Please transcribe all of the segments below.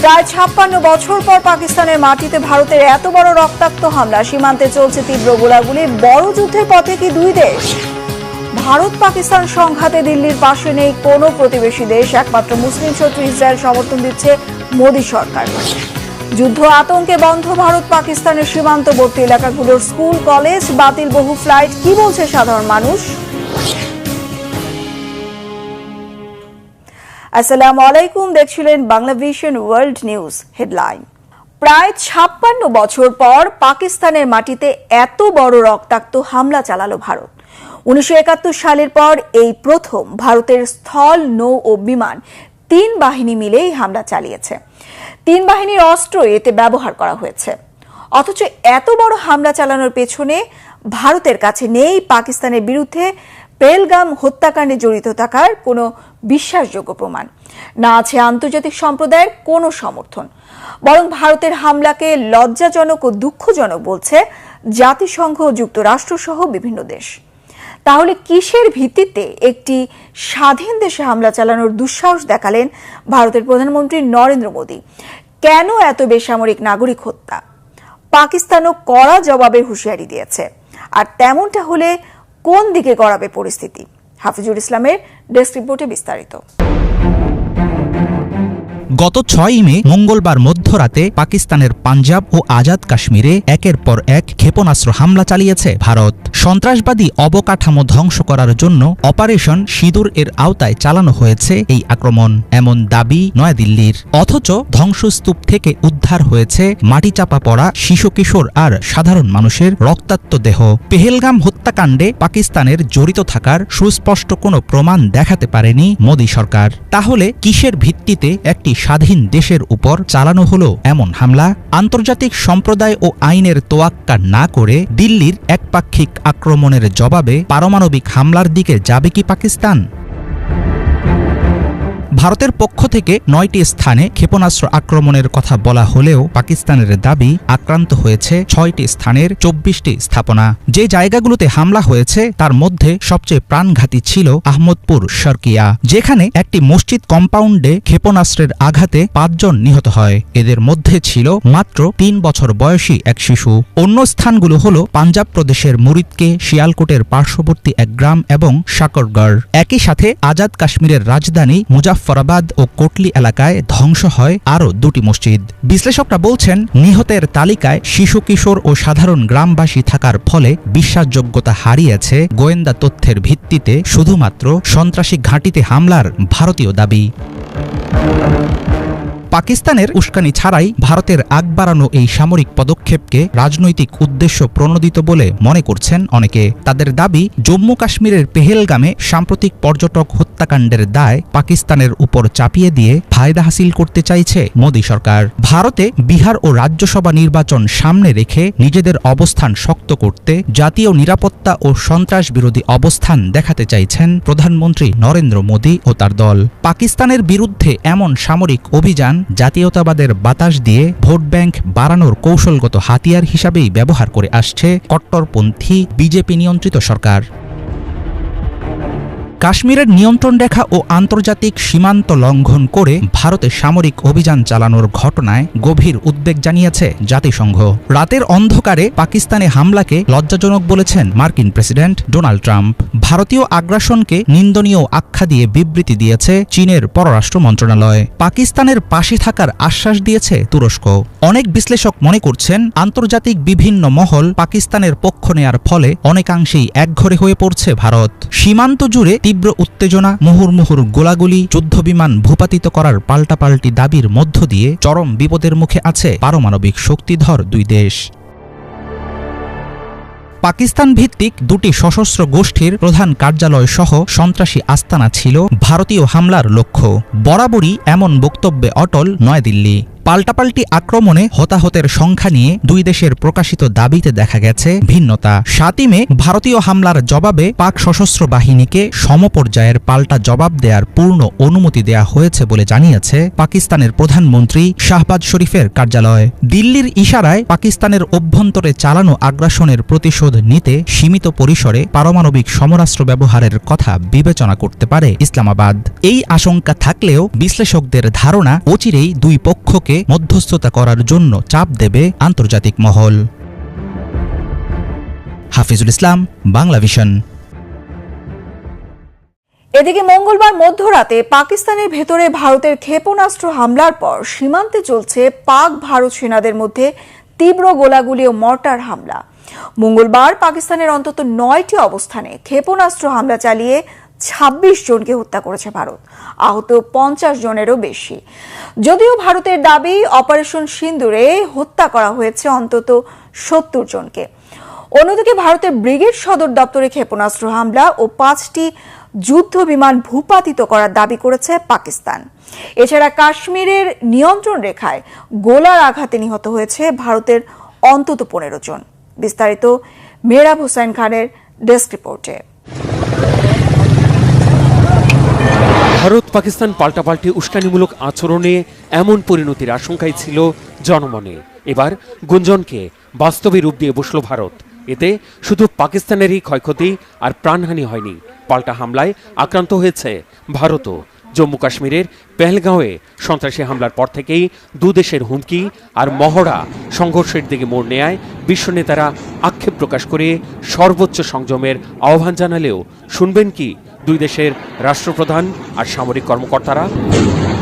প্রায় ছাপ্পান্ন বছর পর পাকিস্তানের মাটিতে ভারতের এত বড় রক্তাক্ত হামলা। সীমান্তে চলছে তীব্র গোলাগুলি। বড় যুদ্ধের পথে কি দুই দেশ? ভারত পাকিস্তান সংঘাতে দিল্লির পাশে নেই কোনো প্রতিবেশী দেশ। একমাত্র মুসলিম শত্রু ইসরায়েল সমর্থন দিচ্ছে মোদী সরকার। যুদ্ধ আতঙ্কে বন্ধ ভারত পাকিস্তানের সীমান্তবর্তী এলাকাগুলোর স্কুল, কলেজ, বাতিল বহু ফ্লাইট। কি বলছে সাধারণ মানুষ? আসসালামু আলাইকুম, দেখছিলেন বাংলা ওয়ার্ল্ড নিউজ হেডলাইন। প্রায় ছাপ্পান্ন বছর পর পাকিস্তানের মাটিতে এত বড় রক্তাক্ত হামলা চালালো ভারত। উনিশশো একাত্তর সালের পর এই প্রথম ভারতের স্থল, নৌ ও বিমান তিন বাহিনী মিলে এই হামলা চালিয়েছে। তিন বাহিনীর অস্ত্র এতে ব্যবহার করা হয়েছে। অথচ এত বড় হামলা চালানোর পেছনে ভারতের কাছে নেই পাকিস্তানের বিরুদ্ধে পেলগাম হত্যাকাণ্ডে জড়িত থাকার কোনো বিশ্বাসযোগ্য প্রমাণ। না আছে আন্তর্জাতিক সম্প্রদায়ের কোনো সমর্থন। বরং ভারতের হামলাকে লজ্জাজনক ও দুঃখজনক বলছে জাতিসংঘ ও যুক্তরাষ্ট্র সহ বিভিন্ন দেশ। তাহলে কিসের ভিত্তিতে একটি স্বাধীন দেশে হামলা চালানোর দুঃসাহস দেখালেন ভারতের প্রধানমন্ত্রী নরেন্দ্র মোদী? কেন এত বেসামরিক নাগরিক হত্যা? পাকিস্তানও কড়া জবাবের হুঁশিয়ারি দিয়েছে। আর তেমনটা হলে কোন দিকে গড়াবে পরিস্থিতি? হাফিজুর ইসলামের ডেস্ক রিপোর্টে বিস্তারিত। গত ছয়ই মে মঙ্গলবার মধ্যরাতে পাকিস্তানের পাঞ্জাব ও আজাদ কাশ্মীরে একের পর এক ক্ষেপণাস্ত্র হামলা চালিয়েছে ভারত। সন্ত্রাসবাদী অবকাঠামো ধ্বংস করার জন্য অপারেশন সিঁদুর এর আওতায় চালানো হয়েছে এই আক্রমণ। এমন দাবি নয়াদিল্লির। অথচ ধ্বংসস্তূপ থেকে উদ্ধার হয়েছে মাটি চাপা পড়া শিশু কিশোর আর সাধারণ মানুষের রক্তাক্ত দেহ। পেহেলগাম হত্যাকাণ্ডে পাকিস্তানের জড়িত থাকার সুস্পষ্ট কোনো প্রমাণ দেখাতে পারেনি মোদী সরকার। তাহলে কিসের ভিত্তিতে একটি স্বাধীন দেশের উপর চালানো হলো এমন হামলা। আন্তর্জাতিক সম্প্রদায় ও আইনের তোয়াক্কা না করে দিল্লির একপাক্ষিক আক্রমণের জবাবে পারমাণবিক হামলার দিকে যাবে কি পাকিস্তান? ভারতের পক্ষ থেকে নয়টি স্থানে ক্ষেপণাস্ত্র আক্রমণের কথা বলা হলেও পাকিস্তানের দাবি আক্রান্ত হয়েছে ছয়টি স্থানের চব্বিশটি স্থাপনা। যে জায়গাগুলোতে হামলা হয়েছে, তার মধ্যে সবচেয়ে প্রাণঘাতী ছিল আহমদপুর, শর্কিয়া, যেখানে একটি মসজিদ কম্পাউন্ডে ক্ষেপণাস্ত্রের আঘাতে পাঁচজন নিহত হয়। এদের মধ্যে ছিল মাত্র তিন বছর বয়সী এক শিশু। অন্য স্থানগুলো হল পাঞ্জাব প্রদেশের মুরিদকে, শিয়ালকোটের পার্শ্ববর্তী এক গ্রাম এবং সাকরগড়। একই সাথে আজাদ কাশ্মীরের রাজধানী মুজাফফরাবাদ ও কোটলি এলাকায় ধ্বংস হয় আরও দুটি মসজিদ। বিশ্লেষকরা বলছেন, নিহতের তালিকায় শিশু, কিশোর ও সাধারণ গ্রামবাসী থাকার ফলে বিশ্বাসযোগ্যতা হারিয়েছে গোয়েন্দা তথ্যের ভিত্তিতে শুধুমাত্র সন্ত্রাসী ঘাঁটিতে হামলার ভারতীয় দাবি। পাকিস্তানের উস্কানি ছাড়াই ভারতের আগ বাড়ানো এই সামরিক পদক্ষেপকে রাজনৈতিক উদ্দেশ্য প্রণোদিত বলে মনে করছেন অনেকে। তাদের দাবি, জম্মু কাশ্মীরের পেহেলগামে সাম্প্রতিক পর্যটক হত্যাকাণ্ডের দায় পাকিস্তানের উপর চাপিয়ে দিয়ে ফায়দা হাসিল করতে চাইছে মোদী সরকার। ভারতে বিহার ও রাজ্যসভা নির্বাচন সামনে রেখে নিজেদের অবস্থান শক্ত করতে জাতীয় নিরাপত্তা ও সন্ত্রাস বিরোধী অবস্থান দেখাতে চাইছেন প্রধানমন্ত্রী নরেন্দ্র মোদী ও তার দল। পাকিস্তানের বিরুদ্ধে এমন সামরিক অভিযান জাতীয়তাবাদের বাতাস দিয়ে ভোট ব্যাংক বাড়ানোর কৌশলগত হাতিয়ার হিসাবেই ব্যবহার করে আসছে কট্টরপন্থী বিজেপি নিয়ন্ত্রিত সরকার। কাশ্মীরের নিয়ন্ত্রণ রেখা ও আন্তর্জাতিক সীমান্ত লঙ্ঘন করে ভারতে সামরিক অভিযান চালানোর ঘটনায় গভীর উদ্বেগ জানিয়েছে জাতিসংঘ। রাতের অন্ধকারে পাকিস্তানে হামলাকে লজ্জাজনক বলেছেন মার্কিন প্রেসিডেন্ট ডোনাল্ড ট্রাম্প। ভারতীয় আগ্রাসনকে নিন্দনীয় আখ্যা দিয়ে বিবৃতি দিয়েছে চীনের পররাষ্ট্র মন্ত্রণালয়। পাকিস্তানের পাশে থাকার আশ্বাস দিয়েছে তুরস্ক। অনেক বিশ্লেষক মনে করছেন আন্তর্জাতিক বিভিন্ন মহল পাকিস্তানের পক্ষ নেয়ার ফলে অনেকাংশেই একঘরে হয়ে পড়ছে ভারত। সীমান্ত জুড়ে তীব্র উত্তেজনা, মুহুর্মুহুর গোলাগুলি যুদ্ধবিমান ভূপাতিত করার পাল্টাপাল্টি দাবির মধ্য দিয়ে চরম বিপদের মুখে আছে পারমাণবিক শক্তিধর দুই দেশ। পাকিস্তান ভিত্তিক দুটি সশস্ত্র গোষ্ঠীর প্রধান কার্যালয় সহ সন্ত্রাসী আস্তানা ছিল ভারতীয় হামলার লক্ষ্য। বরাবরই এমন বক্তব্যে অটল নয়াদিল্লি। পাল্টাপাল্টি আক্রমণে হতাহতের সংখ্যা নিয়ে দুই দেশের প্রকাশিত দাবিতে দেখা গেছে ভিন্নতা। সাতই মে ভারতীয় হামলার জবাবে পাক সশস্ত্র বাহিনীকে সমপর্যায়ের পাল্টা জবাব দেওয়ার পূর্ণ অনুমতি দেয়া হয়েছে বলে জানিয়েছে পাকিস্তানের প্রধানমন্ত্রী শাহবাজ শরীফের কার্যালয়। দিল্লির ইশারায় পাকিস্তানের অভ্যন্তরে চালানো আগ্রাসনের প্রতিশোধ নিতে সীমিত পরিসরে পারমাণবিক সমরাস্ত্র ব্যবহারের কথা বিবেচনা করতে পারে ইসলামাবাদ। এই আশঙ্কা থাকলেও বিশ্লেষকদের ধারণা অচিরেই দুই পক্ষকে মধ্যস্থতা করার জন্য চাপ দেবে আন্তর্জাতিক মহল। হাফিজুল ইসলাম, বাংলা ভিশন। এদিকে মঙ্গলবার মধ্যরাতে পাকিস্তানের ভেতরে ভারতের ক্ষেপণাস্ত্র হামলার পর সীমান্তে চলছে পাক ভারত সেনাদের মধ্যে তীব্র গোলাগুলি ও মর্টার হামলা। মঙ্গলবার পাকিস্তানের অন্তত নয়টি অবস্থানে ক্ষেপণাস্ত্র হামলা চালিয়ে ২৬ জনকে হত্যা করেছে ভারত। আহত পঞ্চাশ জনেরও বেশি। যদিও ভারতের দাবি, অপারেশন সিন্দুরে হত্যা করা হয়েছে অন্তত সত্তর জনকে। অন্যদিকে ভারতের ব্রিগেড সদর দপ্তরে ক্ষেপণাস্ত্র হামলা ও পাঁচটি যুদ্ধ বিমান ভূপাতিত করার দাবি করেছে পাকিস্তান। এছাড়া কাশ্মীরের নিয়ন্ত্রণ রেখায় গোলার আঘাতে নিহত হয়েছে ভারতের অন্তত পনেরো জন। বিস্তারিত মেহরাব হোসেন খানের ডেস্ক রিপোর্টে। ভারত পাকিস্তান পাল্টাপাল্টি উস্কানিমূলক আচরণে এমন পরিণতির আশঙ্কাই ছিল জনমনে। এবার গুঞ্জনকে বাস্তবে রূপ দিয়ে বসল ভারত। এতে শুধু পাকিস্তানেরই ক্ষয়ক্ষতি আর প্রাণহানি হয়নি। পাল্টা হামলায় আক্রান্ত হয়েছে ভারতও। জম্মু কাশ্মীরের পেহলগাঁওয়ে সন্ত্রাসী হামলার পর থেকেই দুদেশের হুমকি আর মহড়া সংঘর্ষের দিকে মোড় নেয় বিশ্ব নেতারা আক্ষেপ প্রকাশ করে সর্বোচ্চ সংযমের আহ্বান জানালেও শুনবেন কি দুই দেশের রাষ্ট্রপ্রধান আর সামরিক কর্মকর্তারা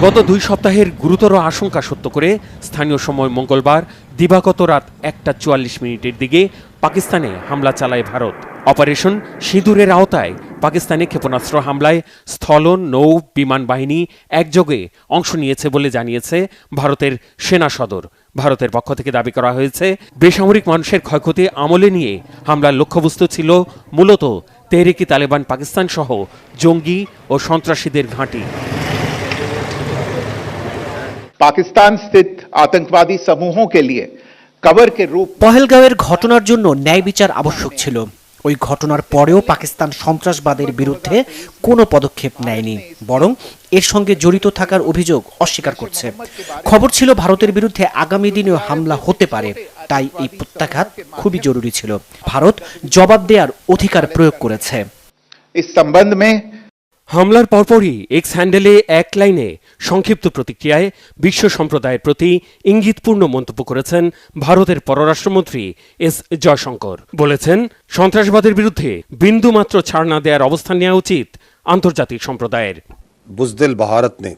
গত দুই সপ্তাহের গুরুতর আশঙ্কা সত্য করে স্থানীয় সময় মঙ্গলবার দিবাগত রাত একটা চুয়াল্লিশ মিনিটের দিকে পাকিস্তানে হামলা চালায় ভারত। অপারেশন সিঁদুরের আওতায় পাকিস্তানে ক্ষেপণাস্ত্র হামলায় স্থল, নৌ, বিমান বাহিনী একযোগে অংশ নিয়েছে বলে জানিয়েছে ভারতের সেনা সদর। ভারতের পক্ষ থেকে দাবি করা হয়েছে, বেসামরিক মানুষের ক্ষয়ক্ষতি আমলে নিয়ে হামলার লক্ষ্যবস্তু ছিল মূলত তেহরিকি তালেবান পাকিস্তান সহ জঙ্গি ও সন্ত্রাসীদের ঘাঁটি। পাকিস্তান স্থিত আতঙ্কবাদী সমূহকে লিয়ে কবর কে রূপ পহেলগাঁওয়ের ঘটনার জন্য ন্যায় বিচার আবশ্যক ছিল। ওই ঘটনার পরেও পাকিস্তান সন্ত্রাসবাদের বিরুদ্ধে কোনো পদক্ষেপ নেয়নি, বরং এর সঙ্গে জড়িত থাকার অভিযোগ অস্বীকার করছে। খবর ছিল ভারতের বিরুদ্ধে আগামী দিনেও হামলা হতে পারে, তাই এই প্রত্যাঘাত খুবই জরুরি ছিল। ভারত জবাব দেওয়ার অধিকার প্রয়োগ করেছে। হামলার পরপরই এক্স হ্যান্ডেলে এক লাইনে সংক্ষিপ্ত প্রতিক্রিয়ায় বিশ্ব সম্প্রদায়ের প্রতি ইঙ্গিতপূর্ণ মন্তব্য করেছেন ভারতের পররাষ্ট্রমন্ত্রী এস জয়শঙ্কর বলেছেন সন্ত্রাসবাদের বিরুদ্ধে বিন্দুমাত্র ছাড় না দেওয়ার অবস্থান নেওয়া উচিত আন্তর্জাতিক সম্প্রদায়ের बुजदिल भारत ने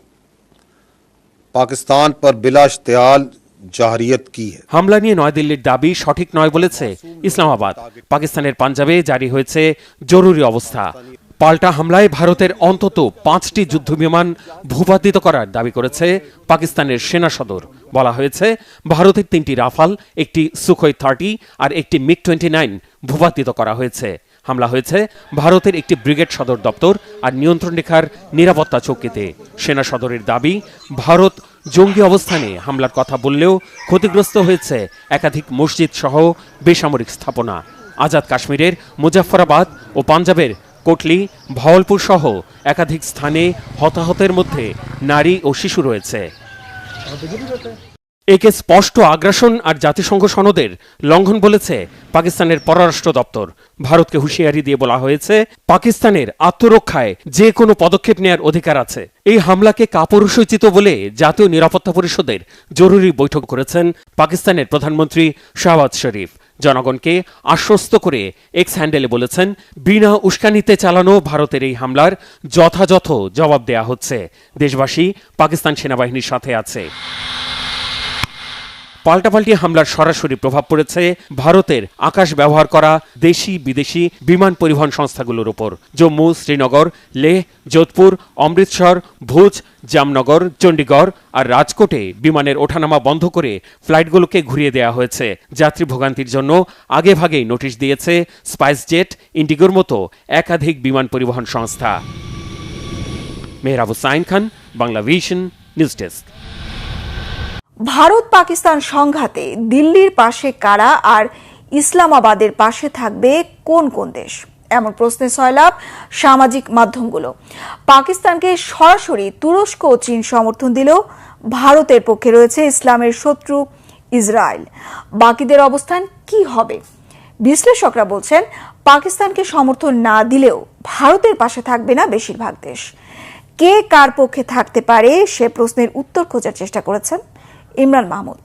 पाकिस्तान पर बिला इश्तियाल जाहरियत की है হামলা নিয়ে নয়াদিল্লির দাবি সঠিক নয় বলেছে ইসলামাবাদ পাকিস্তানের পাঞ্জাবে জারি হয়েছে জরুরি অবস্থা পাল্টা হামলায় ভারতের অন্তত পাঁচটি যুদ্ধবিমান ভূপাতিত করার দাবি করেছে পাকিস্তানের সেনা সদর। বলা হয়েছে, ভারতের তিনটি রাফাল, একটি সুখই থার্টি আর একটি মিগ টোয়েন্টি নাইন ভূপাতিত করা হয়েছে। হামলা হয়েছে ভারতের একটি ব্রিগেড সদর দপ্তর আর নিয়ন্ত্রণ রেখার নিরাপত্তা চৌকিতে। সেনা সদরের দাবি, ভারত জঙ্গি অবস্থানে হামলার কথা বললেও ক্ষতিগ্রস্ত হয়েছে একাধিক মসজিদ সহ বেসামরিক স্থাপনা। আজাদ কাশ্মীরের মুজাফফরাবাদ ও পাঞ্জাবের কোটলি, ভাওয়ালপুর সহ একাধিক স্থানে হতাহতের মধ্যে নারী ও শিশু রয়েছে। একে স্পষ্ট আগ্রাসন আর জাতিসংঘ সনদের লঙ্ঘন বলেছে পাকিস্তানের পররাষ্ট্র দপ্তর। ভারতকে হুঁশিয়ারি দিয়ে বলা হয়েছে, পাকিস্তানের আত্মরক্ষায় যে কোনো পদক্ষেপ নেয়ার অধিকার আছে। এই হামলাকে কাপুরুষোচিত বলে জাতীয় নিরাপত্তা পরিষদের জরুরি বৈঠক করেছেন পাকিস্তানের প্রধানমন্ত্রী শাহবাজ শরীফ। জনগণকে আশ্বস্ত করে এক্স হ্যান্ডেলে বলেছেন, বিনা উস্কানিতে চালানো ভারতের এই হামলার যথাযথ জবাব দেয়া হচ্ছে। দেশবাসী পাকিস্তান সেনাবাহিনীর সাথে আছে। পাল্টাপাল্টি হামলার সরাসরি প্রভাব পড়েছে ভারতের আকাশ ব্যবহার করা দেশি বিদেশি বিমান পরিবহন সংস্থাগুলোর উপর। জম্মু, শ্রীনগর, লেহ, যোধপুর, অমৃতসর, ভুজ, জামনগর, চণ্ডীগড় আর রাজকোটে বিমানের ওঠানামা বন্ধ করে ফ্লাইটগুলোকে ঘুরিয়ে দেওয়া হয়েছে। যাত্রী ভোগান্তির জন্য আগেভাগেই নোটিশ দিয়েছে স্পাইস জেট ইন্ডিগোর মতো একাধিক বিমান পরিবহন সংস্থা। মেহরাবু sign Khan, Bangla Vision, news desk. Bharat Pakistan সংঘাতে দিল্লির পাশে কারা আর ইসলামাবাদের পাশে থাকবে কোন কোন দেশ? এমন প্রশ্নে সয়লাভ সামাজিক মাধ্যমগুলো। পাকিস্তানকে সরাসরি তুরস্ক ও চীন সমর্থন দিলেও ভারতের পক্ষে রয়েছে ইসলামের শত্রু ইসরায়েল। বাকিদের অবস্থান কি হবে? বিশ্লেষকরা বলছেন, পাকিস্তানকে সমর্থন না দিলেও ভারতের পাশে থাকবে না বেশিরভাগ দেশ। কে কার পক্ষে থাকতে পারে সে প্রশ্নের উত্তর খোঁজার চেষ্টা করেছেন ইমরান মাহমুদ।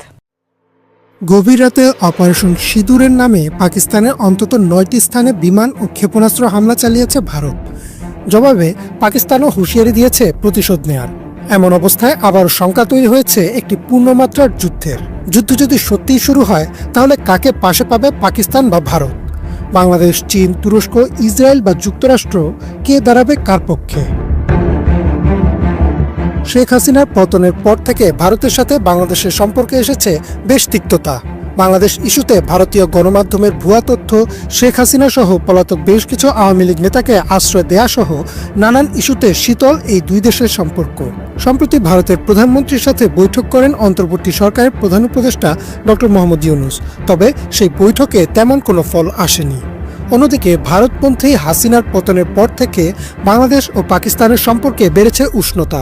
গভীর রাতে অপারেশন সিঁদুরের নামে পাকিস্তানের অন্তত নয়টি স্থানে বিমান ও ক্ষেপণাস্ত্র হামলা চালিয়েছে ভারত। জবাবে পাকিস্তানও হুঁশিয়ারি দিয়েছে প্রতিশোধ নেয়ার। এমন অবস্থায় আবার শঙ্কা তৈরি হয়েছে একটি পূর্ণমাত্রার যুদ্ধের। যুদ্ধ যদি সত্যিই শুরু হয়, তাহলে কাকে পাশে পাবে পাকিস্তান বা ভারত? বাংলাদেশ, চীন, তুরস্ক, ইসরায়েল বা যুক্তরাষ্ট্র কে দাঁড়াবে কার পক্ষে? শেখ হাসিনার পতনের পর থেকে ভারতের সাথে বাংলাদেশের সম্পর্কে এসেছে বেশ তিক্ততা। বাংলাদেশ ইস্যুতে ভারতীয় গণমাধ্যমের ভুয়া তথ্য, শেখ হাসিনা সহ পলাতক বেশ কিছু আওয়ামী লীগ নেতাকে আশ্রয় দেয়া সহ নানান ইস্যুতে শীতল এই দুই দেশের সম্পর্ক। সম্প্রতি ভারতের প্রধানমন্ত্রীর সাথে বৈঠক করেন অন্তর্বর্তী সরকারের প্রধান উপদেষ্টা ডক্টর মোহাম্মদ ইউনুস। তবে সেই বৈঠকে তেমন কোনো ফল আসেনি। অন্যদিকে ভারতপন্থী হাসিনার পতনের পর থেকে বাংলাদেশ ও পাকিস্তানের সম্পর্কে বেড়েছে উষ্ণতা।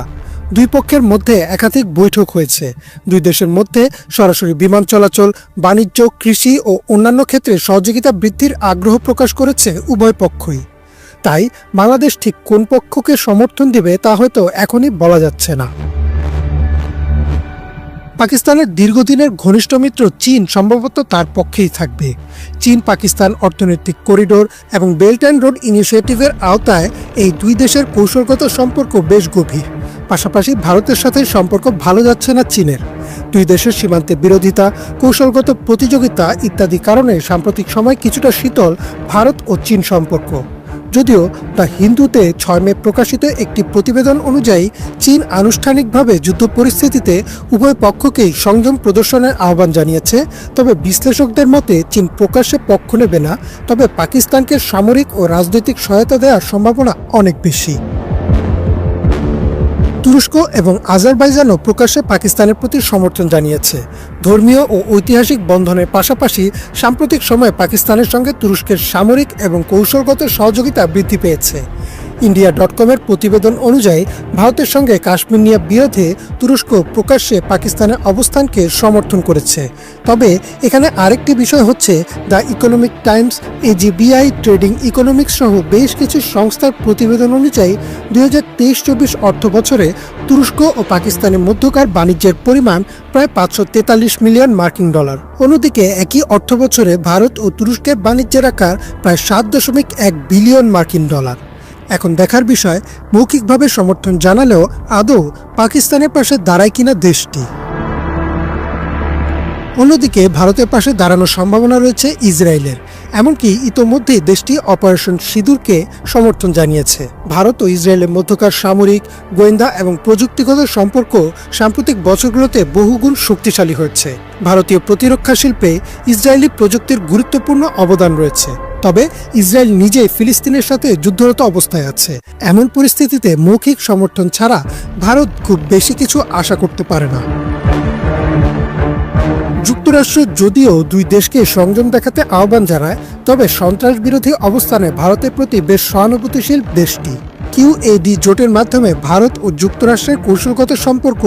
দুই পক্ষের মধ্যে একাধিক বৈঠক হয়েছে। দুই দেশের মধ্যে সরাসরি বিমান চলাচল, বাণিজ্য, কৃষি ও অন্যান্য ক্ষেত্রে সহযোগিতা বৃদ্ধির আগ্রহ প্রকাশ করেছে উভয় পক্ষই। তাই বাংলাদেশ ঠিক কোন পক্ষকে সমর্থন দেবে তা হয়তো এখনই বলা যাচ্ছে না। পাকিস্তানের দীর্ঘদিনের ঘনিষ্ঠ মিত্র চীন সম্ভবত তার পক্ষেই থাকবে। চীন, পাকিস্তান অর্থনৈতিক করিডোর এবং বেল্ট অ্যান্ড রোড ইনিশিয়েটিভের আওতায় এই দুই দেশের কৌশলগত সম্পর্ক বেশ গভীর। পাশাপাশি ভারতের সাথে সম্পর্ক ভালো যাচ্ছে না চীনের। দুই দেশের সীমান্তে বিরোধিতা, কৌশলগত প্রতিযোগিতা ইত্যাদি কারণে সাম্প্রতিক সময় কিছুটা শীতল ভারত ও চীন সম্পর্ক। যদিও দ্য হিন্দুতে ছয় মে প্রকাশিত একটি প্রতিবেদন অনুযায়ী চীন আনুষ্ঠানিকভাবে যুদ্ধ পরিস্থিতিতে উভয় পক্ষকেই সংযম প্রদর্শনের আহ্বান জানিয়েছে। তবে বিশ্লেষকদের মতে চীন প্রকাশ্যে পক্ষ নেবে না, তবে পাকিস্তানকে সামরিক ও রাজনৈতিক সহায়তা দেওয়ার সম্ভাবনা অনেক বেশি। তুরস্ক এবং আজারবাইজানও প্রকাশ্যে পাকিস্তানের প্রতি সমর্থন জানিয়েছে। ধর্মীয় ও ঐতিহাসিক বন্ধনের পাশাপাশি সাম্প্রতিক সময়ে পাকিস্তানের সঙ্গে তুরস্কের সামরিক এবং কৌশলগত সহযোগিতা বৃদ্ধি পেয়েছে। ইন্ডিয়া ডট কমের প্রতিবেদন অনুযায়ী, ভারতের সঙ্গে কাশ্মীর নিয়ে বিরোধে তুরস্ক প্রকাশ্যে পাকিস্তানের অবস্থানকে সমর্থন করেছে। তবে এখানে আরেকটি বিষয় হচ্ছে, the Economic Times এজিবিআই Trading Economics সহ বেশ কিছু সংস্থার প্রতিবেদন অনুযায়ী, দুই হাজার তেইশ চব্বিশ অর্থ বছরে তুরস্ক ও পাকিস্তানের মধ্যকার বাণিজ্যের পরিমাণ প্রায় পাঁচশো তেতাল্লিশ মিলিয়ন মার্কিন ডলার। অন্যদিকে, একই অর্থ বছরে ভারত ও তুরস্কের বাণিজ্যের আকার প্রায় সাত দশমিক এক বিলিয়ন মার্কিন ডলার। এখন দেখার বিষয়, মৌখিকভাবে সমর্থন জানালেও আদৌ পাকিস্তানের পাশে দাঁড়ায় কিনা দেশটি। অন্যদিকে ভারতের পাশে দাঁড়ানোর সম্ভাবনা রয়েছে ইসরায়েলের। এমনকি ইতোমধ্যেই দেশটি অপারেশন সিঁদুরকে সমর্থন জানিয়েছে। ভারত ও ইসরায়েলের মধ্যকার সামরিক, গোয়েন্দা এবং প্রযুক্তিগত সম্পর্ক সাম্প্রতিক বছরগুলোতে বহুগুণ শক্তিশালী হয়েছে। ভারতীয় প্রতিরক্ষা শিল্পে ইসরায়েলি প্রযুক্তির গুরুত্বপূর্ণ অবদান রয়েছে। তবে ইসরায়েল নিজে ফিলিস্তিনের সাথে যুদ্ধরত অবস্থায় আছে। এমন পরিস্থিতিতে মৌখিক সমর্থন ছাড়া ভারত খুব বেশি কিছু আশা করতে পারে না। যুক্তরাষ্ট্র যদিও দুই দেশকে সংযম দেখাতে আহ্বান জানায়, তবে সন্ত্রাস বিরোধী অবস্থানে ভারতের প্রতি বেশ সহানুভূতিশীল দেশটি। কিউএডি জোটের মাধ্যমে ভারত ও যুক্তরাষ্ট্রের কৌশলগত সম্পর্ক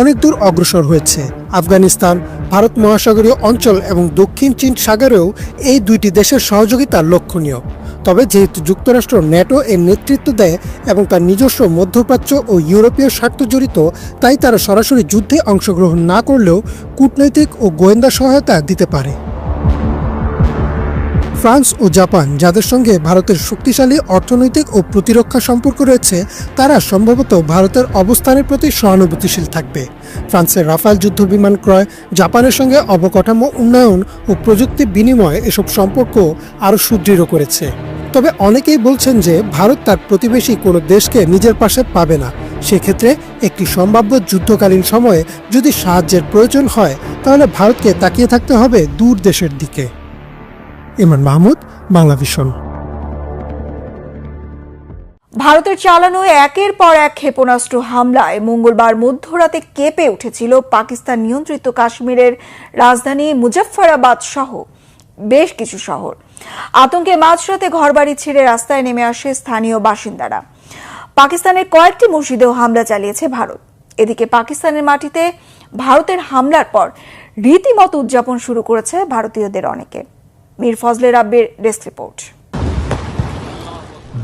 অনেক দূর অগ্রসর হয়েছে। আফগানিস্তান, ভারত মহাসাগরীয় অঞ্চল এবং দক্ষিণ চীন সাগরেও এই দুইটি দেশের সহযোগিতা লক্ষণীয়। তবে যেহেতু যুক্তরাষ্ট্র ন্যাটো এর নেতৃত্ব দেয় এবং তার নিজস্ব মধ্যপ্রাচ্য ও ইউরোপীয় স্বার্থ জড়িত, তাই তারা সরাসরি যুদ্ধে অংশগ্রহণ না করলেও কূটনৈতিক ও গোয়েন্দা সহায়তা দিতে পারে। ফ্রান্স ও জাপান, যাদের সঙ্গে ভারতের শক্তিশালী অর্থনৈতিক ও প্রতিরক্ষা সম্পর্ক রয়েছে, তারা সম্ভবত ভারতের অবস্থানের প্রতি সহানুভূতিশীল থাকবে। ফ্রান্সের রাফাল যুদ্ধ বিমান ক্রয়, জাপানের সঙ্গে অবকাঠামো উন্নয়ন ও প্রযুক্তি বিনিময় এসব সম্পর্ক আরও সুদৃঢ় করেছে। তবে অনেকেই বলছেন যে, ভারত তার প্রতিবেশী কোনো দেশকে নিজের পাশে পাবে না। সেক্ষেত্রে একটি সম্ভাব্য যুদ্ধকালীন সময়ে যদি সাহায্যের প্রয়োজন হয়, তাহলে ভারতকে তাকিয়ে থাকতে হবে দূর দেশের দিকে। ইমরান মাহমুদ, বাংলা ভিশন। ভারতের চালানো একের পর এক ক্ষেপণাস্ত্র হামলায় মঙ্গলবার মধ্যরাতে কেঁপে উঠেছিল পাকিস্তান নিয়ন্ত্রিত কাশ্মীরের রাজধানী মুজফফরাবাদ সহ বেশ কিছু শহর। আতঙ্কে মাঝরাতে ঘরবাড়ি ছেড়ে রাস্তায় নেমে আসে স্থানীয় বাসিন্দারা। পাকিস্তানের কয়েকটি মসজিদেও হামলা চালিয়েছে ভারত। এদিকে পাকিস্তানের মাটিতে ভারতের হামলার পর রীতিমতো উদযাপন শুরু করেছে ভারতীয়দের অনেকে। মীর ফজলে রাব্বির ডেস্ক রিপোর্ট।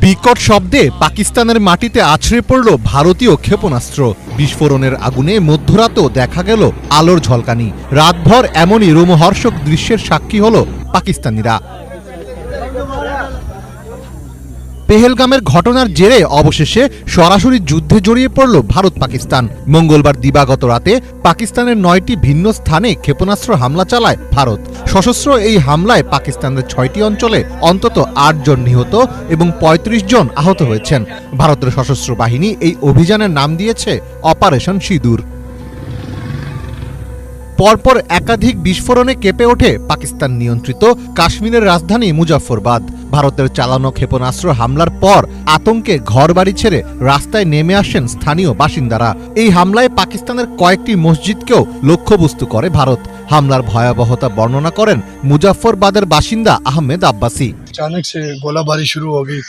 বিকট শব্দে পাকিস্তানের মাটিতে আছড়ে পড়ল ভারতীয় ক্ষেপণাস্ত্র। বিস্ফোরণের আগুনে মধ্যরাতেও দেখা গেল আলোর ঝলকানি। রাতভর এমনই রোমহর্ষক দৃশ্যের সাক্ষী হল পাকিস্তানিরা। পেহেলগামের ঘটনার জেরে অবশেষে সরাসরি যুদ্ধে জড়িয়ে পড়ল ভারত পাকিস্তান। মঙ্গলবার দিবাগত রাতে পাকিস্তানের নয়টি ভিন্ন স্থানে ক্ষেপণাস্ত্র হামলা চালায় ভারত। সশস্ত্র এই হামলায় পাকিস্তানের ছয়টি অঞ্চলে অন্তত আট জন নিহত এবং ৩৫ জন আহত হয়েছেন। ভারতের সশস্ত্র বাহিনী এই অভিযানের নাম দিয়েছে অপারেশন সিঁদুর। পরপর একাধিক বিস্ফোরণে কেঁপে ওঠে পাকিস্তান নিয়ন্ত্রিত কাশ্মীরের রাজধানী মুজফ্ফরবাদ ভারতের চালানো ক্ষেপণাস্ত্র হামলার পর আতঙ্কে ঘরবাড়ি ছেড়ে রাস্তায় নেমে আসেন স্থানীয় বাসিন্দারা এই হামলায় পাকিস্তানের কয়েকটি মসজিদকেও লক্ষ্যবস্তু করে ভারত হামলার ভয়াবহতা বর্ণনা করেন মুজফ্ফরবাদের বাসিন্দা আহমেদ আব্বাসি अचानक से गोलाबारी शुरू हो गई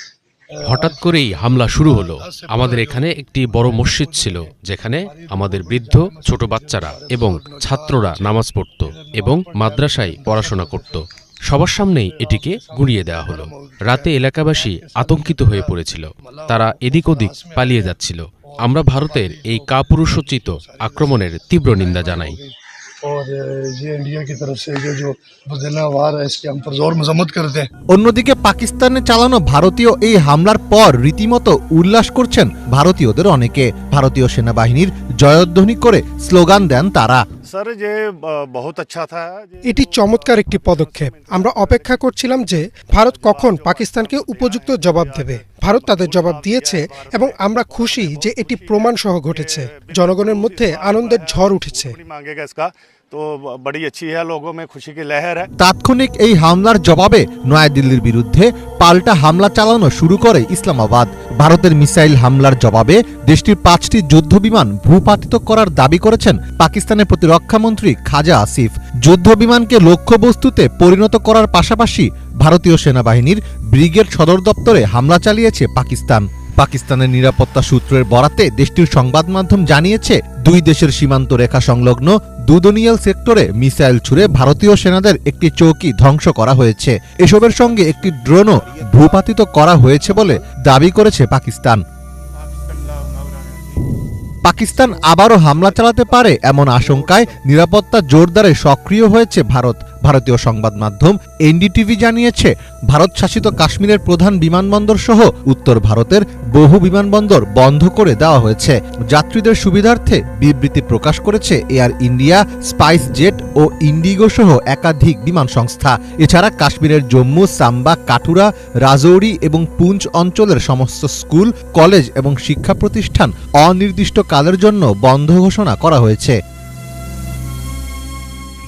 হঠাৎ করেই হামলা শুরু হলো। আমাদের এখানে একটি বড় মসজিদ ছিল, যেখানে আমাদের বৃদ্ধ, ছোট বাচ্চারা এবং ছাত্ররা নামাজ পড়ত এবং মাদ্রাসায় পড়াশোনা করত। সবার সামনেই এটিকে গুঁড়িয়ে দেওয়া হলো। রাতে এলাকাবাসী আতঙ্কিত হয়ে পড়েছিল। তারা এদিক ওদিক পালিয়ে যাচ্ছিল। আমরা ভারতের এই কাপুরুষোচিত আক্রমণের তীব্র নিন্দা জানাই। অন্যদিকে পাকিস্তানে চালানো ভারতীয় এই হামলার পর রীতিমতো উল্লাস করছেন ভারতীয়দের অনেকে। ভারতীয় সেনাবাহিনীর জয়ধ্বনি করে স্লোগান দেন তারা। এটি চমৎকার একটি পদক্ষেপ। আমরা অপেক্ষা করছিলাম যে ভারত কখন পাকিস্তানকে উপযুক্ত জবাব দেবে। ভারত তাদের জবাব দিয়েছে এবং আমরা খুশি যে এটি প্রমাণ সহ ঘটেছে। জনগণের মধ্যে আনন্দের ঝড় উঠেছে। मांगेगा इसका तो बड़ी अच्छी है लोगों में खुशी की लहर है তাৎক্ষণিক এই হামলার জবাবে নয়াদিল্লির বিরুদ্ধে পাল্টা হামলা চালানো শুরু করে ইসলামাবাদ ভারতের মিসাইল হামলার জবাবে দেশটির পাঁচটি যুদ্ধ বিমান ভূপাতিত করার দাবি করেছেন পাকিস্তানের প্রতিরক্ষামন্ত্রী খাজা আসিফ যুদ্ধ বিমানকে লক্ষ্যবস্তুতে পরিণত করার পাশাপাশি ভারতীয় সেনাবাহিনীর ব্রিগেড সদর দপ্তরে হামলা চালিয়েছে পাকিস্তান পাকিস্তানের নিরাপত্তা সূত্রের বরাতে দেশটির সংবাদ মাধ্যম জানিয়েছে দুই দেশের সীমান্ত রেখা সংলগ্ন দুদনিয়াল সেক্টরে মিসাইল ছুড়ে ভারতীয় সেনাদের একটি চৌকি ধ্বংস করা হয়েছে। এসবের সঙ্গে একটি ড্রোনও ভূপাতিত করা হয়েছে বলে দাবি করেছে পাকিস্তান। পাকিস্তান আবারও হামলা চালাতে পারে এমন আশঙ্কায় নিরাপত্তা জোরদারে সক্রিয় হয়েছে ভারত। ভারতীয় সংবাদ মাধ্যম এনডিটিভি জানিয়েছে, ভারত শাসিত কাশ্মীরের প্রধান বিমানবন্দর সহ উত্তর ভারতের বহু বিমানবন্দর বন্ধ করে দেওয়া হয়েছে। যাত্রীদের সুবিধার্থে বিবৃতি প্রকাশ করেছে এয়ার ইন্ডিয়া, স্পাইস জেট ও ইন্ডিগো সহ একাধিক বিমান সংস্থা। এছাড়া কাশ্মীরের জম্মু, সাম্বা কাটুরা রাজৌরি এবং পুঞ্চ অঞ্চলের সমস্ত স্কুল, কলেজ এবং শিক্ষা প্রতিষ্ঠান অনির্দিষ্টকালের জন্য বন্ধ ঘোষণা করা হয়েছে।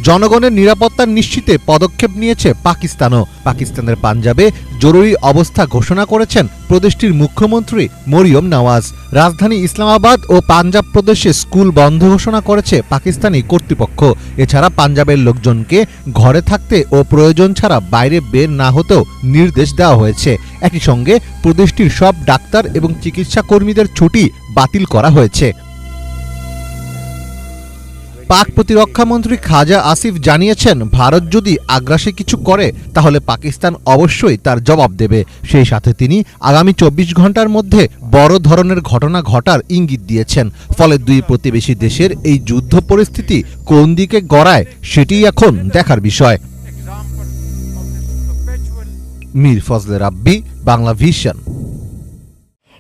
জনগণের নিরাপত্তা নিশ্চিতে পদক্ষেপ নিয়েছে পাকিস্তানও। পাকিস্তানের পাঞ্জাবে জরুরি অবস্থা ঘোষণা করেছেন প্রদেশটির মুখ্যমন্ত্রী মরিয়ম নওয়াজ। রাজধানী ইসলামাবাদ ও পাঞ্জাব প্রদেশে স্কুল বন্ধ ঘোষণা করেছে পাকিস্তানি কর্তৃপক্ষ। এছাড়া পাঞ্জাবের লোকজনকে ঘরে থাকতে ও প্রয়োজন ছাড়া বাইরে বের না হতেও নির্দেশ দেওয়া হয়েছে। একই সঙ্গে প্রদেশটির সব ডাক্তার এবং চিকিৎসা কর্মীদের ছুটি বাতিল করা হয়েছে। পাক প্রতিরক্ষামন্ত্রী খাজা আসিফ জানিয়েছেন, ভারত যদি আগ্রাসী কিছু করে, তাহলে পাকিস্তান অবশ্যই তার জবাব দেবে। সেই সাথে তিনি আগামী চব্বিশ ঘণ্টার মধ্যে বড় ধরনের ঘটনা ঘটার ইঙ্গিত দিয়েছেন। ফলে দুই প্রতিবেশী দেশের এই যুদ্ধ পরিস্থিতি কোন দিকে গড়ায়, সেটিই এখন দেখার বিষয়। মীর ফজলে রাব্বি, বাংলা ভিশন।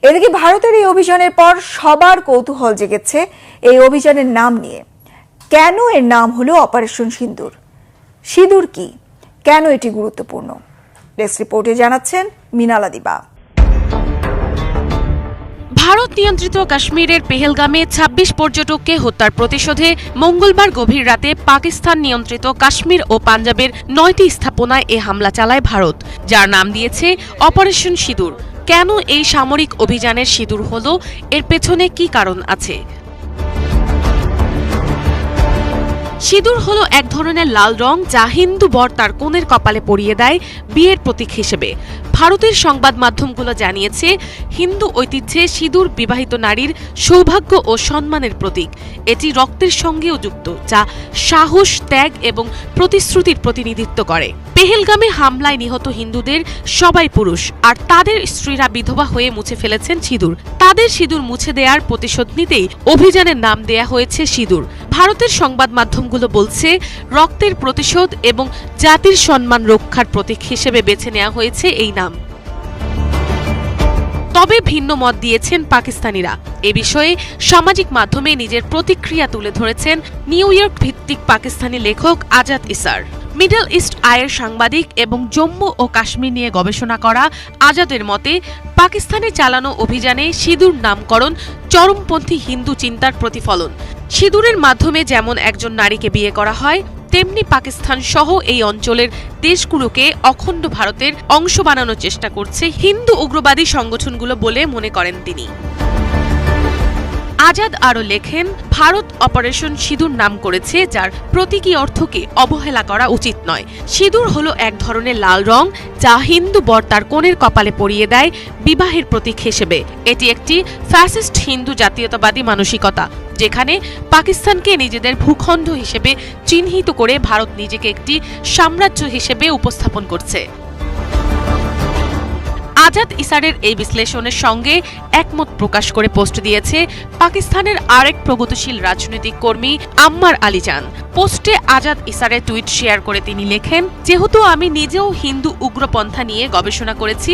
এদিকে ভারতের এই অভিযানের পর সবার কৌতূহল জেগেছে এই অভিযানের নাম নিয়ে। কেন এর নাম হলো অপারেশন সিঁদুর? সিঁদুর কি? কেন এটি গুরুত্বপূর্ণ? ডেস্ক রিপোর্টে জানাচ্ছেন মিনালা দিবা ভারত নিয়ন্ত্রিত কাশ্মীরের পেহেলগামে ২৬ পর্যটককে হত্যার প্রতিশোধে মঙ্গলবার গভীর রাতে পাকিস্তান নিয়ন্ত্রিত কাশ্মীর ও পাঞ্জাবের নয়টি স্থাপনায় এ হামলা চালায় ভারত, যার নাম দিয়েছে অপারেশন সিঁদুর। কেন এই সামরিক অভিযানের সিঁদুর হলো? এর পেছনে কি কারণ আছে? সিঁদুর হলো এক ধরনের লাল রং যা হিন্দু বর তার কপালে পরিয়ে দেয় বিয়ের প্রতীক হিসেবে। ভারতের সংবাদ মাধ্যমগুলো জানিয়েছে, হিন্দু ঐতিহ্যে সিঁদুর বিবাহিত নারীর সৌভাগ্য ও সম্মানের প্রতীক। এটি রক্তের সঙ্গেও যুক্ত, যা সাহস, ত্যাগ এবং প্রতিশ্রুতির প্রতিনিধিত্ব করে। পেহেলগামে হামলায় নিহত হিন্দুদের সবাই পুরুষ, আর তাদের স্ত্রীরা বিধবা হয়ে মুছে ফেলেছেন সিঁদুর। তাদের সিঁদুর মুছে দেওয়ার প্রতিশোধ নিতেই অভিযানের নাম দেয়া হয়েছে সিঁদুর। ভারতের সংবাদ মাধ্যমগুলো বলছে, রক্তের প্রতিশোধ এবং জাতির সম্মান রক্ষার প্রতীক হিসেবে বেছে নেওয়া হয়েছে এই নাম। তবে ভিন্ন মত দিয়েছেন পাকিস্তানিরা। এ বিষয়ে সামাজিক মাধ্যমে নিজের প্রতিক্রিয়া তুলে ধরেছেন নিউ ইয়র্ক ভিত্তিক পাকিস্তানি লেখক আজাদ ইসার। মিডল ইস্ট আয়ের সাংবাদিক এবং জম্মু ও কাশ্মীর নিয়ে গবেষণা করা আজাদের মতে, পাকিস্তানে চালানো অভিযানে সিঁদুর নামকরণ চরমপন্থী হিন্দু চিন্তার প্রতিফলন। সিঁদুরের মাধ্যমে যেমন একজন নারীকে বিয়ে করা হয় তেমনি পাকিস্তান সহ এই অঞ্চলের দেশগুলোকে অখণ্ড ভারতের অংশ বানানোর চেষ্টা করছে হিন্দু উগ্রবাদী সংগঠনগুলো বলে মনে করেন তিনি। আজাদ আরও লেখেন, ভারত অপারেশন সিঁদুর নাম করেছে যার প্রতীকী অর্থকে অবহেলা করা উচিত নয়। সিঁদুর হলো এক ধরনের লাল রং যা হিন্দু বর তার কনের কপালে পরিয়ে দেয় বিবাহের প্রতীক হিসেবে। এটি একটি ফ্যাসিস্ট হিন্দু জাতীয়তাবাদী মানসিকতা, যেখানে পাকিস্তানকে নিজেদের ভূখণ্ড হিসেবে চিহ্নিত করে ভারত নিজেকে একটি সাম্রাজ্য হিসেবে উপস্থাপন করছে। আজাদ ইসারের এই বিশ্লেষণের সঙ্গে একমত প্রকাশ করে পোস্ট দিয়েছে পাকিস্তানের আরেক প্রগতিশীল রাজনৈতিক কর্মী আম্মার আলী চান পোস্টে আজাদ ইসারের টুইট শেয়ার করে তিনি লেখেন, যেহেতু আমি নিজেও হিন্দু উগ্রপন্থা নিয়ে গবেষণা করেছি,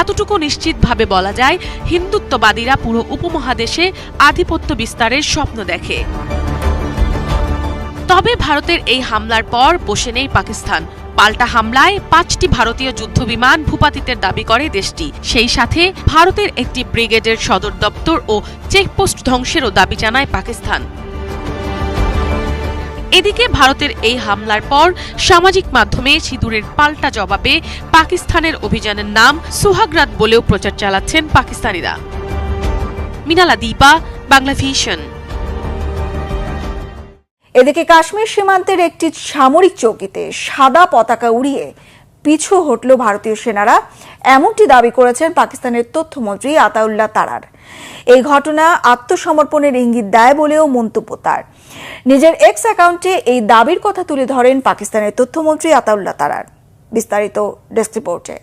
এতটুকু নিশ্চিতভাবে বলা যায় হিন্দুত্ববাদীরা পুরো উপমহাদেশে আধিপত্য বিস্তারের স্বপ্ন দেখে। তবে ভারতের এই হামলার পর বসে নেই পাকিস্তান। পাল্টা হামলায় পাঁচটি ভারতীয় যুদ্ধবিমান ভূপাতিতের দাবি করে দেশটি। সেই সাথে ভারতের একটি ব্রিগেডের সদর দপ্তর ও চেকপোস্ট ধ্বংসেরও দাবি জানায় পাকিস্তান। এদিকে ভারতের এই হামলার পর সামাজিক মাধ্যমে সিঁদুরের পাল্টা জবাবে পাকিস্তানের অভিযানের নাম সুহাগরাত বলেও প্রচার চালাচ্ছেন পাকিস্তানিরা। মিনালা দীপা, বাংলা ভিশন। এদিকে কাশ্মীর সীমান্তের একটি সামরিক চৌকিতে সাদা পতাকা উড়িয়ে পিছু হটল ভারতীয় সেনারা। এমনটি দাবি করেছেন পাকিস্তানের তথ্যমন্ত্রী আতাউল্লাহ তারার। এই ঘটনা আত্মসমর্পণের ইঙ্গিত দেয় বলেও মন্তব্য তার। নিজের এক্স অ্যাকাউন্টে এই দাবির কথা তুলে ধরেন পাকিস্তানের তথ্যমন্ত্রী আতাউল্লাহ তারার। বিস্তারিত ডেস্ক রিপোর্টে।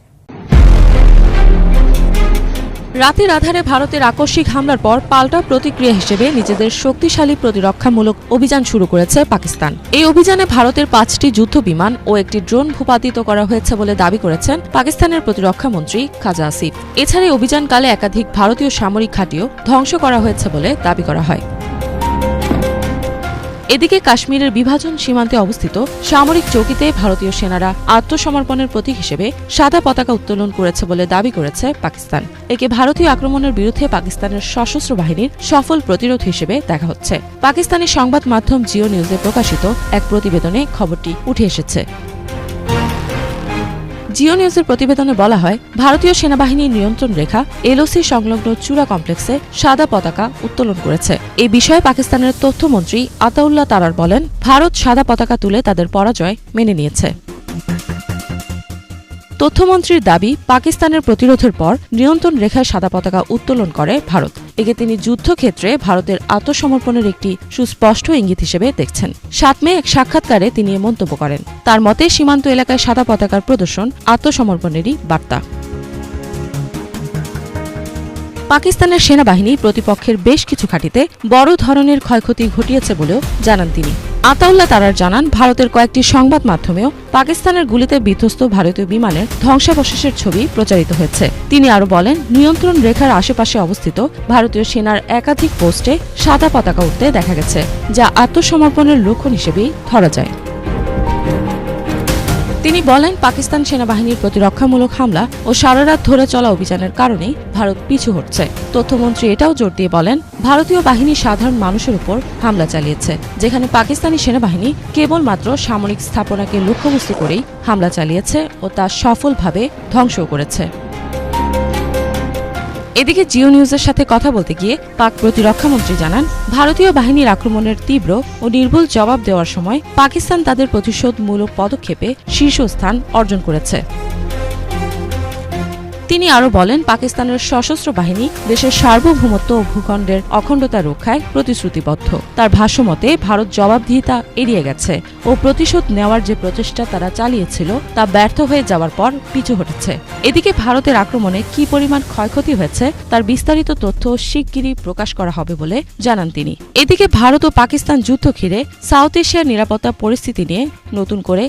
রাতের আধারে ভারতের আকস্মিক হামলার পর পাল্টা প্রতিক্রিয়া হিসেবে নিজেদের শক্তিশালী প্রতিরক্ষামূলক অভিযান শুরু করেছে পাকিস্তান। এই অভিযানে ভারতের পাঁচটি যুদ্ধ বিমান ও একটি ড্রোন ভূপাতিত করা হয়েছে বলে দাবি করেছেন পাকিস্তানের প্রতিরক্ষা মন্ত্রী খাজা আসিফ। এছাড়া অভিযানকালে একাধিক ভারতীয় সামরিক ঘাঁটিও ধ্বংস করা হয়েছে বলে দাবি করা হয়। এদিকে কাশ্মীরের বিভাজন সীমান্তে অবস্থিত সামরিক চৌকিতে ভারতীয় সেনারা আত্মসমর্পণের প্রতীক হিসেবে সাদা পতাকা উত্তোলন করেছে বলে দাবি করেছে পাকিস্তান। একে ভারতীয় আক্রমণের বিরুদ্ধে পাকিস্তানের সশস্ত্র বাহিনীর সফল প্রতিরোধ হিসেবে দেখা হচ্ছে। পাকিস্তানি সংবাদ মাধ্যম জিও নিউজে প্রকাশিত এক প্রতিবেদনে খবরটি উঠে এসেছে। জিও নিউজের প্রতিবেদনে বলা হয়, ভারতীয় সেনাবাহিনীর নিয়ন্ত্রণ রেখা এলওসি সংলগ্ন চূড়া কমপ্লেক্সে সাদা পতাকা উত্তোলন করেছে। এ বিষয়ে পাকিস্তানের তথ্যমন্ত্রী আতাউল্লাহ তারার বলেন, ভারত সাদা পতাকা তুলে তাদের পরাজয় মেনে নিয়েছে। তথ্যমন্ত্রীর দাবি, পাকিস্তানের প্রতিরোধের পর নিয়ন্ত্রণ রেখায় সাদা পতাকা উত্তোলন করে ভারত। একে তিনি যুদ্ধক্ষেত্রে ভারতের আত্মসমর্পণের একটি সুস্পষ্ট ইঙ্গিত হিসেবে দেখছেন। সাত মে এক সাক্ষাৎকারে তিনি এ মন্তব্য করেন। তার মতে, সীমান্ত এলাকায় সাদা পতাকার প্রদর্শন আত্মসমর্পণেরই বার্তা। পাকিস্তানের সেনাবাহিনী প্রতিপক্ষের বেশ কিছু ঘাঁটিতে বড় ধরনের ক্ষয়ক্ষতি ঘটিয়েছে বলেও জানান তিনি। আতাউল্লাহ তারার জানান, ভারতের কয়েকটি সংবাদ মাধ্যমেও পাকিস্তানের গুলিতে বিধ্বস্ত ভারতীয় বিমানের ধ্বংসাবশেষের ছবি প্রচারিত হয়েছে। তিনি আরও বলেন, নিয়ন্ত্রণ রেখার আশেপাশে অবস্থিত ভারতীয় সেনার একাধিক পোস্টে সাদা পতাকা উঠতে দেখা গেছে, যা আত্মসমর্পণের লক্ষণ হিসেবেই ধরা যায়। তিনি বলেন, পাকিস্তান সেনাবাহিনীর প্রতিরক্ষামূলক হামলা ও সারারাত ধরে চলা অভিযানের কারণে ভারত পিছু হটছে। তথ্যমন্ত্রী এটাও জোর দিয়ে বলেন, ভারতীয় বাহিনী সাধারণ মানুষের উপর হামলা চালিয়েছে, যেখানে পাকিস্তানি সেনাবাহিনী কেবলমাত্র সামরিক স্থাপনাকে লক্ষ্যবস্তু করেই হামলা চালিয়েছে ও তা সফলভাবে ধ্বংস করেছে। এদিকে জিও নিউজের সাথে কথা বলতে গিয়ে পাক প্রতিরক্ষামন্ত্রী জানান, ভারতীয় বাহিনীর আক্রমণের তীব্র ও নির্ভুল জবাব দেওয়ার সময় পাকিস্তান তাদের প্রতিশোধমূলক পদক্ষেপে শীর্ষস্থান অর্জন করেছে। তিনি আরও বলেন, পাকিস্তানের সশস্ত্র বাহিনী দেশের সার্বভৌমত্ব ও ভূখণ্ডের অখণ্ডতা রক্ষায় প্রতিশ্রুতিবদ্ধ। তার ভাষ্যমতে ভারত জবাবদিহিতা এড়িয়ে গেছে ও প্রতিশোধ নেওয়ার যে প্রচেষ্টা তারা চালিয়েছিল তা ব্যর্থ হয়ে যাওয়ার পর পিছু হটেছে। এদিকে ভারতের আক্রমণে কি পরিমাণ ক্ষয়ক্ষতি হয়েছে তার বিস্তারিত তথ্য শিগগিরই প্রকাশ করা হবে বলে জানান তিনি। এদিকে ভারত ও পাকিস্তান যুদ্ধ ঘিরে সাউথ এশিয়ার নিরাপত্তা পরিস্থিতি নিয়ে নতুন করে